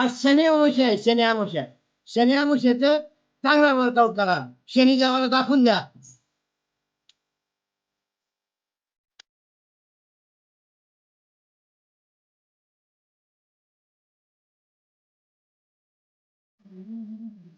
आज शनी अमावस्या आहे शनी अमावस्या शनी अमावस्याचं चांगला वर्कआउट करा शनी देवाला दाखवून द्या बाकी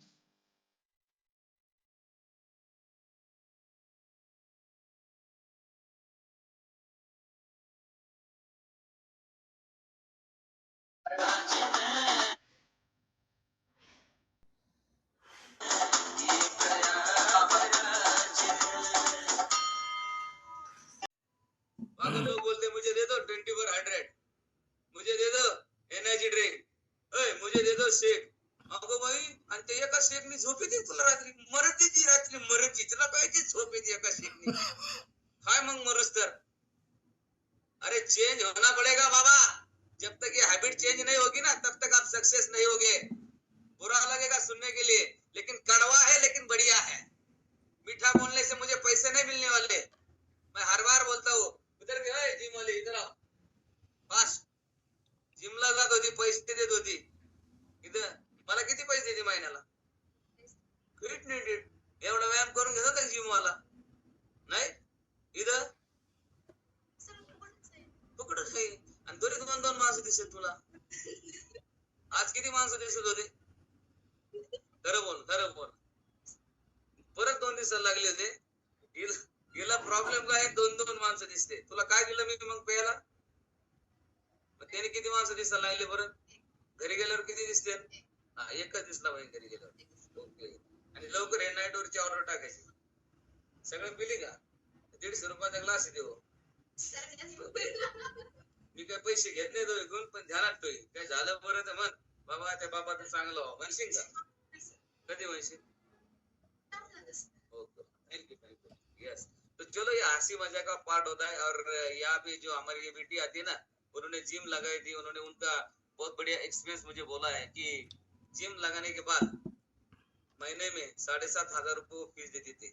ते एका झोप तुला रात्री मरत रात्री मरत तुला पाहिजे झोप येते काय मग मरस तर अरे चेंज होना पड़ेगा बाबा। जब तक ये हैबिट चेंज नहीं होगी ना, तब तक आप सक्सेस नहीं होगे। बुरा लगेगा सुनने के लिए। लेकिन कड़वा है, लेकिन बढ़िया है। मीठा बोलने से मुझे बरोबर. परत दोन दिवसाला लागले होते. हिला प्रॉब्लेम काय? आहे? दोन दोन माणसं दिसते. तुला काय दिलं मी मग प्यायला? मग त्याने किती माणसं दिसायला लागले बरं? घरी गेल्यावर किती दिसते? हा एकच दिसला पाहिजे घरी गेल्यावर. ओके. आणि लवकर हे नाईट वरची ऑर्डर टाकायची. सगळं पिली का? दीडशे रुपयाचा ग्लास आहे देऊ मी काय पैसे घेत नाही तो घेऊन पण ध्यानात तो काय झालं बरं तर म्हण. बाबा त्या बाबाचं चांगलं म्हणशील का? म्हणशील okay thank you thank you yes तो चलो, ये हँसी मज़ाक का पार्ट होता है और यहाँ पे जो हमारी बेटी आती है ना, उन्होंने जिम लगाई थी, उन्होंने उनका बहुत बढ़िया एक्सपीरियंस मुझे बोला है कि जिम लगाने के बाद महीने में साढ़े सात हज़ार रुपये फ़ीस देती थी।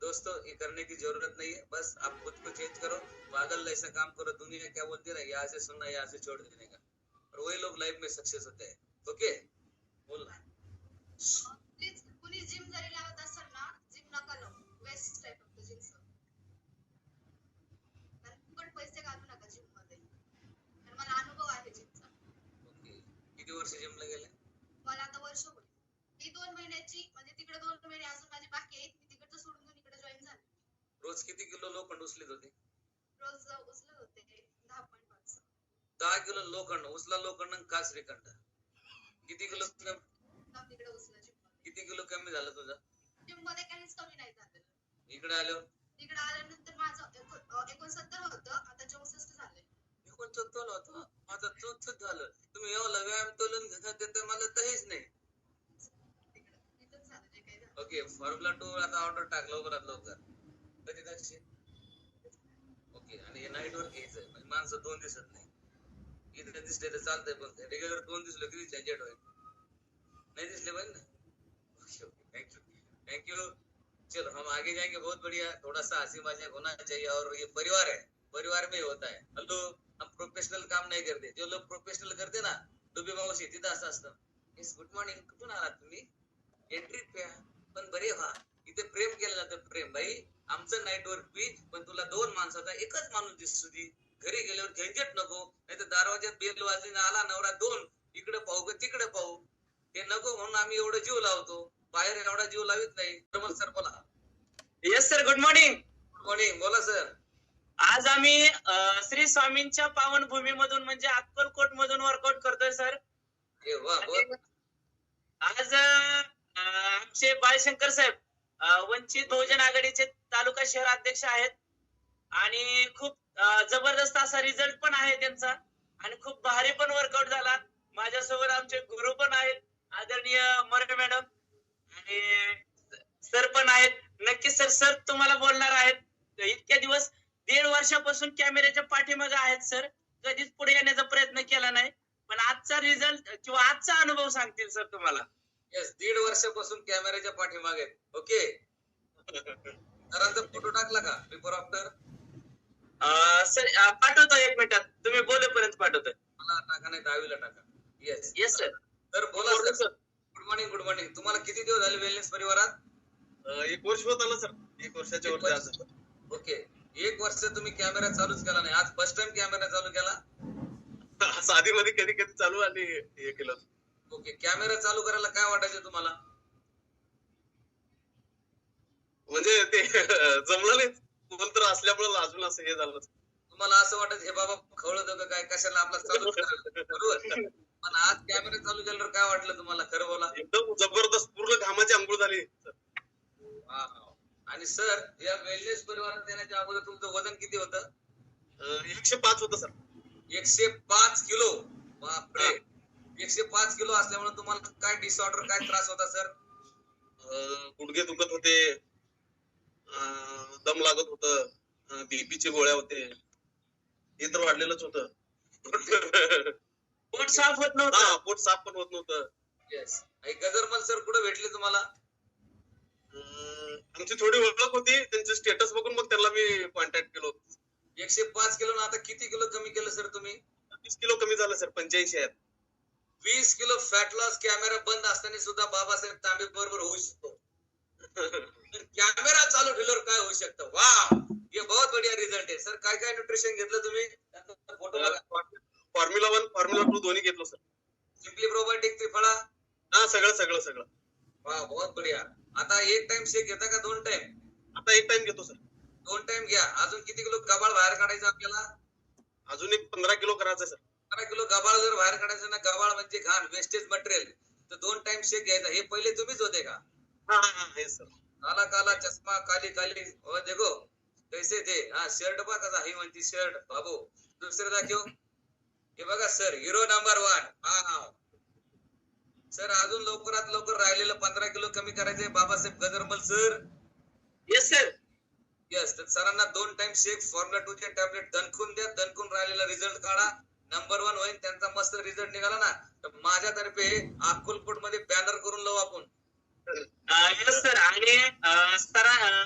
दोस्तों, ये करने की ज़रूरत नहीं है, बस आप खुद को चेंज करो, पागल ऐसा काम करो, दुनिया क्या बोलती है ना, यहाँ से सुनना, यहाँ से छोड़ देने का। और वही लोग लाइफ में सक्सेस होते हैं। ओके बोल जिम जरी लावत असेल ना जिम नका लावू. वेस्ट आहे फक्त जिमचं. कारण फुकट पैसे घालू नका जिममध्ये कारण मला अनुभव आहे जिमचा. ओके. किती वर्ष जिमला गेले? मला आता वर्ष होईल. ही दोन महिन्याची म्हणजे तिकडे दोन महिने अजून माझी बाकी आहेत. मी तिकडचं सोडून घेऊन इकडे जॉईन झाले. रोज किती किलो लोखंड उचलीत होते? रोज उचलत होते. दहा पॉईंट पाच. दहा किलो लोखंड उचला लोखंड काच श्रीखंड? किती किलो तिकडे उचलं जिम. मध्ये किती किलो कमी झालं तुझं? जिममध्ये काहीच कमी नाही झालेलं इकडे आल्यावर तिकडे आल्यानंतर माझं एकोणसत्तर होतं आता चौसष्ट झालंय एकोणसत्तर होतं? माझं चौथच झालं. तुम्ही एवढा व्यायाम तोलून घेतात ते मला काहीच नाही. झालं झालं ओके फॉर्म्युला टू आता ऑर्डर टाक लवकरात लवकर. कधी टाकशील? ओके आणि हे नाईट वर घ्यायचं म्हणजे माणसं दोन दिसत नाही. इथे दिसले तर चालतंय पण रेग्युलर दोन दिसलं किती झंझट होईल. नहीं दिसले भाई ना? थैंक यू थैंक यू चलो हम आगे जाएंगे बहुत बढ़िया। थोड़ा सा हंसी मजाक होना चाहिए और ये परिवार है। परिवार में ही होता है। हॅलो हम प्रोफेशनल काम नहीं करते। जो लोग प्रोफेशनल करते ना डुबी मावशी तिथं असं असतं मिस गुड मॉर्निंग कुठून आलात तुम्ही? एंट्री प्या पण बरे व्हा. इथे प्रेम केलं जातं प्रेम. भाई आमचं नाईट वर्क बी पण तुला दोन माणसाचा एकच माणूस दिसतो ती घरी गेल्यावर झंझट नको. नाही तर दारवाज्यात बेल वाजली आला नवरा दोन. इकडे पाहू का तिकडे पाहू. हे नको म्हणून आम्ही एवढं जीव लावतो. बाहेर एवढा जीव लावित नाही. तर मग सर बोला. Yes sir good morning morning बोला सर आज आम्ही अ, श्री स्वामींच्या पावन भूमीमधून म्हणजे अक्कलकोट मधून वर्कआउट करतोय सर वा आज अ, आमचे बाळशंकर साहेब अ, वंचित बहुजन आघाडीचे तालुका शहर अध्यक्ष आहेत. आणि खूप अ, जबरदस्त असा रिझल्ट पण आहे त्यांचा. आणि खूप भारी पण वर्कआउट झाला. माझ्यासोबत आमचे गुरु पण आहेत. आदरणीय मराठे मॅडम आणि सर पण आहेत. नक्कीच सर सर तुम्हाला बोलणार आहेत. इतक्या दिवस दीड वर्षापासून कॅमेऱ्याच्या पाठीमागे आहेत सर. कधीच पुढे येण्याचा प्रयत्न केला नाही. पण आजचा रिझल्ट किंवा आजचा अनुभव सांगतील सर तुम्हाला. येस दीड वर्षापासून कॅमेऱ्याच्या पाठीमागे ओके सरांचा फोटो टाकला का? बिफोर आफ्टर सर पाठवतो एक मिनिटात. तुम्ही बोलेपर्यंत पाठवतोय. मला टाका नाही दहावीला टाका. येस येस सर तर बोला sir. Good morning good morning तुम्हाला किती दिवस झाले वेलनेस परिवारात? एक वर्ष होत आलं सर एक वर्षाच्या वरती ओके एक वर्ष तुम्ही कॅमेरा चालूच केला नाही. आज फर्स्ट टाइम कॅमेरा चालू केला? असं आधी मध्ये कधी कधी चालू आणि हे केलं. ओके कॅमेरा चालू करायला काय वाटायचं तुम्हाला? म्हणजे ते जमलं नाही. कोण तर असल्यामुळे लाजून असं हे झालं तुम्हाला असं वाटत हे बाबा खवळत होतं काय? कशाला आपला चालू बरोबर. पण आज कॅमेरा चालू केल्यावर काय वाटलं तुम्हाला? खरं बोला. एकदम जबरदस्त पूर्ण घामाची आंघोळ झाली. आणि सर या वेलनेस परिवारात येण्याच्या अगोदर तुमचं वजन किती होतं? एकशे पाच होतं सर. एकशे पाच किलो? बापरे. एकशे पाच किलो असल्यामुळे तुम्हाला काय डिसऑर्डर काय त्रास होता सर? गुडघे दुखत होते. दम लागत होत. बीपीचे गोळ्या होते. हे तर वाढलेलंच होतं. पोट साफ होत नव्हतं. हा पोट साफ पण होत नव्हतं. येस गजरमल सर कुठे भेटले तुम्हाला? आमची थोडी ओळख होती. त्यांचे स्टेटस बघून मग त्यांना मी कॉन्टॅक्ट केलो. एकशे पाच किलो आता किती किलो कमी केलं सर तुम्ही? वीस किलो कमी झालं सर पंच्याऐंशी आहेत. वीस किलो फॅट लॉस कॅमेरा बंद असताना सुद्धा बाबासाहेब तांबे बरोबर होऊ शकतो. कॅमेरा चालू ठेवल्यावर काय होऊ शकतं? वा हे बहुत बढिया रिझल्ट आहे. सर काय काय न्यूट्रिशन घेतलं तुम्ही? Photo formula one formula two दोन्ही घेतलो सर सिम्पली प्रोबायोटिक त्रिफळा? हा सगळं सगळं सगळं. वा बहुत बढिया. आता एक टाइम शेक घेता का दोन टाइम आता एक टाइम घेतो सर दोन टाइम घ्या. अजून किती किलो गबाळ बाहेर काढायचं आपल्याला? अजून एक पंधरा किलो करायचं सर पंधरा किलो गबाळ जर बाहेर काढायचं ना गबाळ म्हणजे घाण वेस्टेज मटेरियल तर दोन टाइम शेक घ्यायचा. हे पहिले तुम्हीच होते का? हा हा हा हे सर काला काला चष्मा काली काली. ओ देखो. कैसे थे. हा शर्ट बघ कसा ही म्हणती शर्ट बाबू दुसरं दाखव हे बघा सर हिरो नंबर वन हा सर अजून लवकरात लवकर राहिलेलं पंधरा किलो कमी करायचंय. Babasaheb Gajarmal sir. Yes sir yes तर सरांना दोन टाइम शेक फॉर्म्युला टू चे टॅबलेट दणकून द्या. दणकून राहिलेला रिझल्ट काढा. नंबर वन होईल त्यांचा मस्त रिझल्ट निघाला ना. तर माझ्यातर्फे अक्कलकोटमध्ये बॅनर करून लावू आपण. येस सर आणि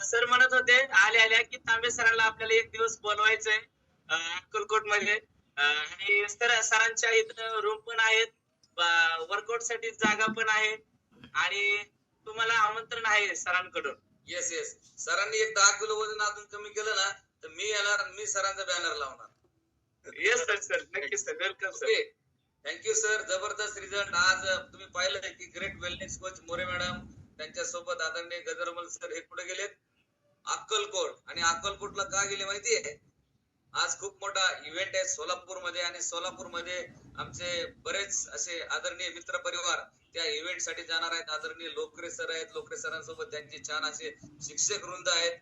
सर म्हणत होते आले आल्या की तांबे सरांना आपल्याला एक दिवस बोलवायचंय अक्कलकोटमध्ये आणि सर सरांच्या इथं रूम पण आहेत. वर्कआउटसाठी जागा पण आहे. आणि तुम्हाला आमंत्रण आहे सरांकडून. येस येस सरांनी एक दहा किलो वजन अजून कमी केलं ना तर मी येणार मी सरांचा बॅनर लावणार. येस सर सर नक्की sir welcome sir thank you sir जबरदस्त रिझल्ट आज तुम्ही पाहिलं की great wellness coach More madam त्यांच्यासोबत आदरणीय गजरमल सर हे कुठे गेलेत? अक्कलकोट. आणि अक्कलकोटला का गेले माहितीये? आज खूप मोठा इव्हेंट आहे सोलापूरमध्ये आणि सोलापूरमध्ये आमचे बरेच असे आदरणीय मित्र परिवार त्या इव्हेंटसाठी जाणार आहेत. आदरणीय लोकरे सर आहेत. लोकरे सरांसोबत त्यांचे छान असे शिक्षक वृंद आहेत.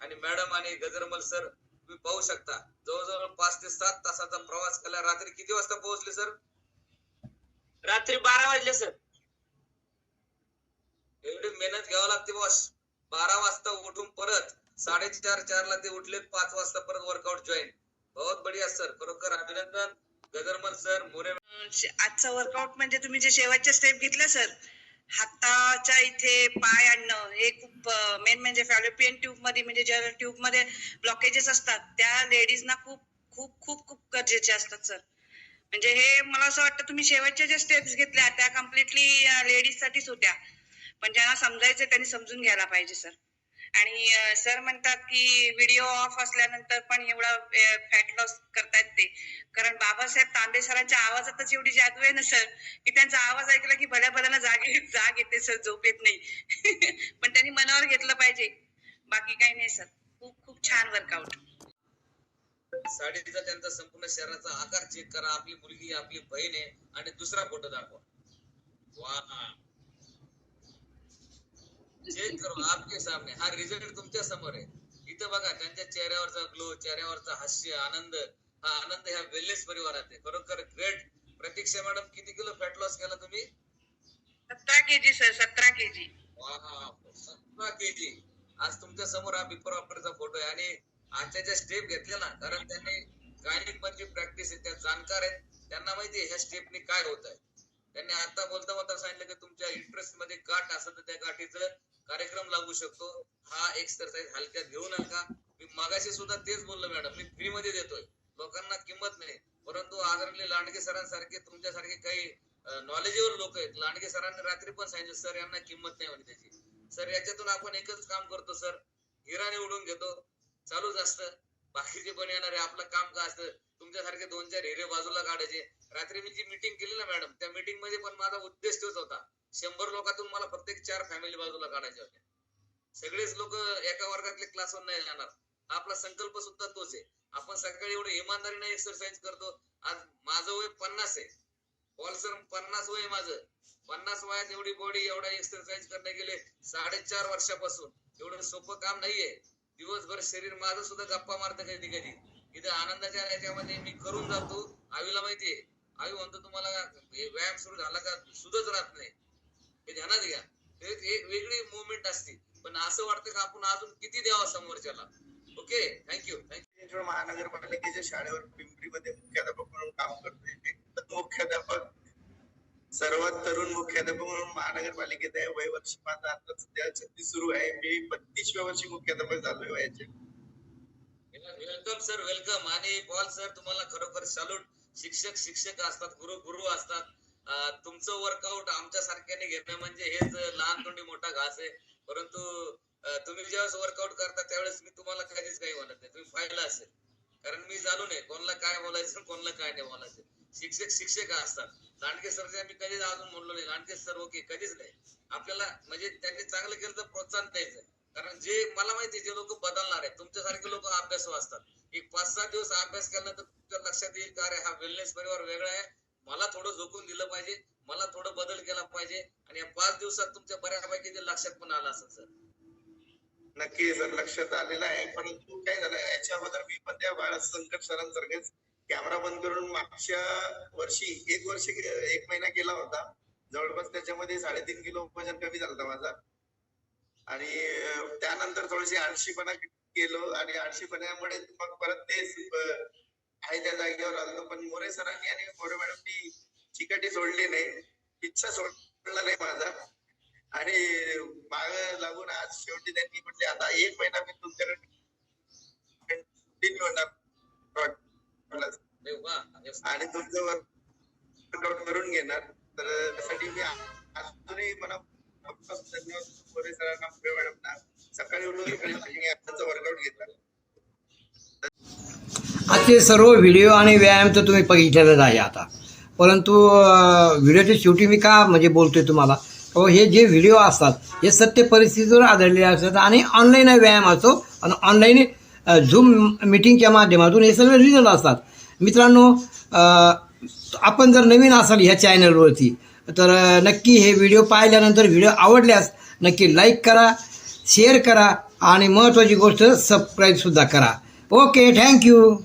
आणि मॅडम आणि गजरमल सर तुम्ही पाहू शकता. जवळजवळ पाच ते सात तासाचा प्रवास केला. रात्री किती वाजता पोहोचले सर? रात्री बारा वाजले सर. एवढी मेहनत घ्यावी लागते बॉस. बारा वाजता उठून परत साडेचार चार ला ते उठले पाच वाजता परत वर्कआउट जॉईन बहुत बढिया सर खरोखर अभिनंदन. गजरमल सर मोरे आजचा वर्कआउट म्हणजे तुम्ही जे शेवटच्या स्टेप घेतल्या सर हाताच्या इथे पाय आणणं हे खूप मेन म्हणजे फॅलोपियन ट्यूबमध्ये म्हणजे ज्या ट्यूबमध्ये ब्लॉकेजेस असतात. त्या लेडीजना खूप खूप खूप खूप गरजेचे असतात सर म्हणजे हे मला असं वाटतं तुम्ही शेवटच्या ज्या स्टेप्स घेतल्या त्या कम्प्लिटली लेडीज साठीच होत्या. पण ज्यांना समजायचं त्यांनी समजून घ्यायला पाहिजे सर आणि सर म्हणतात की व्हिडिओ ऑफ असल्यानंतर पण एवढा फॅट लॉस करतायत ते. कारण बाबासाहेब तांबे सरांच्या आवाजातच एवढी जादू आहे ना सर? की त्यांचा आवाज ऐकला की भल्या भल्याला जाग जाग येते सर. झोप येत नाही. पण त्यांनी मनावर घेतलं पाहिजे. बाकी काही नाही सर. खूप खूप छान वर्कआउट साडीचा त्यांचा संपूर्ण शरीराचा आकार चेक करा. आपली मुलगी आपली बहीण आहे. आणि दुसरा फोटो दाखवा. वा! चेक करो आपके सामने. हा रिझल्ट तुमच्यासमोर आहे. इथं बघा त्यांच्या चेहऱ्यावरचा ग्लो चेहऱ्यावरचा हास्य आनंद. हा आनंद ह्या वेलनेस परिवारात आहे. खरोखर ग्रेट प्रतीक्षा मॅडम किती किलो फॅट लॉस केला तुम्ही? सतरा केजी सर सतरा केजी. सतरा केजी. आज तुमच्यासमोर हा बिफोर आफ्टरचा फोटो आहे. आणि आजच्या ज्या स्टेप घेतल्या ना कारण त्यांनी गायनिक म्हणजे प्रॅक्टिस आहे त्या जाणकार आहेत. त्यांना माहिती आहे ह्या स्टेपने काय होत आहे त्यांनी आता बोलता बोलता सांगितलं की तुमच्या इंटरेस्टमध्ये गाठ असेल तर त्या गाठीचं कार्यक्रम लागू शकतो. हा एक्सरसाइज हलक्यात घेऊ नका. मी मागाशी सुद्धा तेच बोललो मॅडम मी फ्री मध्ये देतोय. लोकांना किंमत नाही. परंतु आदरणीय लांडगे सरांसारखे तुमच्यासारखे काही नॉलेजेवर लोक आहेत. लांडगे सरांनी रात्री पण सांगितलं सर यांना किंमत नाही म्हणे त्याची. सर याच्यातून आपण एकच काम करतो सर. हिरा निवडून घेतो. चालूच असतं. बाकीचे पण येणारे आपलं काम काय असतं? तुमच्यासारखे दोन चार हिरे बाजूला काढायचे. रात्री मी जी मीटिंग केली ना मॅडम त्या मीटिंगमध्ये पण माझा उद्देश तोच होता. शंभर लोकांतून मला प्रत्येक चार फॅमिली बाजूला काढायच्या होत्या सगळेच लोक एका वर्गातले क्लासवर नाही जाणार. आपला संकल्प सुद्धा तोच आहे. आपण सकाळी एवढं इमानदारीने एक्सरसाइज करतो. आज माझं वय पन्नास आहे. बॉल सर पन्नास वय माझं. पन्नास वयात एवढी बॉडी एवढा एक्सरसाइज करणे गेले साडेचार वर्षापासून. एवढं सोपं काम नाहीये. दिवसभर शरीर माझं सुद्धा गप्पा मारतं कधी कधी. इथं आनंदाच्या याच्यामध्ये मी करून जातो. आवीला माहितीये आवी म्हणतो तुम्हाला व्यायाम सुरू झाला का सुधच राहत नाही. हे ध्यानात घ्या. एक वेगळी मुवमेंट असते. पण असं वाटतं का आपण अजून किती द्यावा समोरच्याला? ओके थँक्यू थँक्यू महानगरपालिकेच्या शाळेवर पिंपरीमध्ये मुख्याध्यापक म्हणून काम करतोय एक मुख्याध्यापक सर्वात तरुण मुख्याध्यापक म्हणून महानगरपालिकेत आहे वय वर्ष माझं आता सध्या छत्तीस सुरू आहे मी बत्तीसव्या वर्षी मुख्याध्यापक झालोय वयाचे. वेलकम सर वेलकम आणि पॉल सर तुम्हाला खरोखर सॅल्यूट शिक्षक शिक्षक असतात गुरु गुरु असतात. तुमचं वर्कआउट आमच्या सारख्याने घेणं म्हणजे हेच लहान तोंडी मोठा घास आहे. परंतु तुम्ही ज्यावेळेस वर्कआउट करता त्यावेळेस मी तुम्हाला कधीच काही म्हणत नाही. तुम्ही पाहिलं असेल. कारण मी जाणून आहे कोणाला काय बोलायचं कोणला कोणाला काय नाही बोलायचं. शिक्षक शिक्षक असतात. लांडगे सर मी कधीच अजून म्हणलो नाही. लांडगे सर ओके कधीच नाही. आपल्याला म्हणजे त्यांनी चांगलं केलं तर प्रोत्साहन द्यायचं कारण जे मला माहिती जे लोक बदलणार आहेत तुमच्यासारखे लोक अभ्यास असतात. एक पाच सहा दिवस अभ्यास केल्यानंतर तुमच्या लक्षात येईल का अरे हा वेलनेस परिवार वेगळा आहे. मला थोडं झोकून दिलं पाहिजे. मला थोडं बदल केला पाहिजे. आणि या पाच दिवसात तुमच्या बऱ्यापैकी ते लक्षात पण आलं असेल सर. नक्की सर लक्षात आलेलं आहे. परंतु काय झालं याच्या अगोदर मी पण त्या बाळा संकट सरांसारखेच कॅमेरा बंद करून मागच्या वर्षी एक वर्ष एक महिना केला होता. जवळपास त्याच्यामध्ये साडेतीन किलो वजन कमी झालं माझा. आणि त्यानंतर थोडीशी आळशीपणा केलो आणि आळशीपणामुळे मग परत ते अं, आहे त्या जागेवर आलो पण मोरे सरांनी आणि मोरे मॅडमनी चिकटी सोडली नाही. इच्छा सोडला नाही माझा. आणि माग लागून आज शेवटी त्यांनी म्हटले आता एक महिना मी तुमच्याकडे कंटिन्यू होणार. आणि तुमचं वर्कआउट करून घेणार. तर त्यासाठी मी अजूनही मला धन्यवाद मोरे सरांना. आजचे सर्व व्हिडिओ आणि व्यायाम तर तुम्ही बघितलेलंच आहे आता. परंतु व्हिडिओच्या शेवटी मी का म्हणजे बोलतोय तुम्हाला? हो हे जे व्हिडिओ असतात हे सत्य परिस्थितीवर आधारलेले असतात आणि ऑनलाईन व्यायाम असतो आणि ऑनलाईन झूम मिटिंगच्या माध्यमातून हे सगळे रिझल्ट असतात. मित्रांनो आपण जर नवीन असाल ह्या चॅनलवरती तर नक्की हे व्हिडिओ पाहिल्यानंतर व्हिडिओ आवडल्यास नक्की लाईक करा शेअर करा आणि महत्त्वाची गोष्ट सबस्क्राईबसुद्धा करा. Okay thank you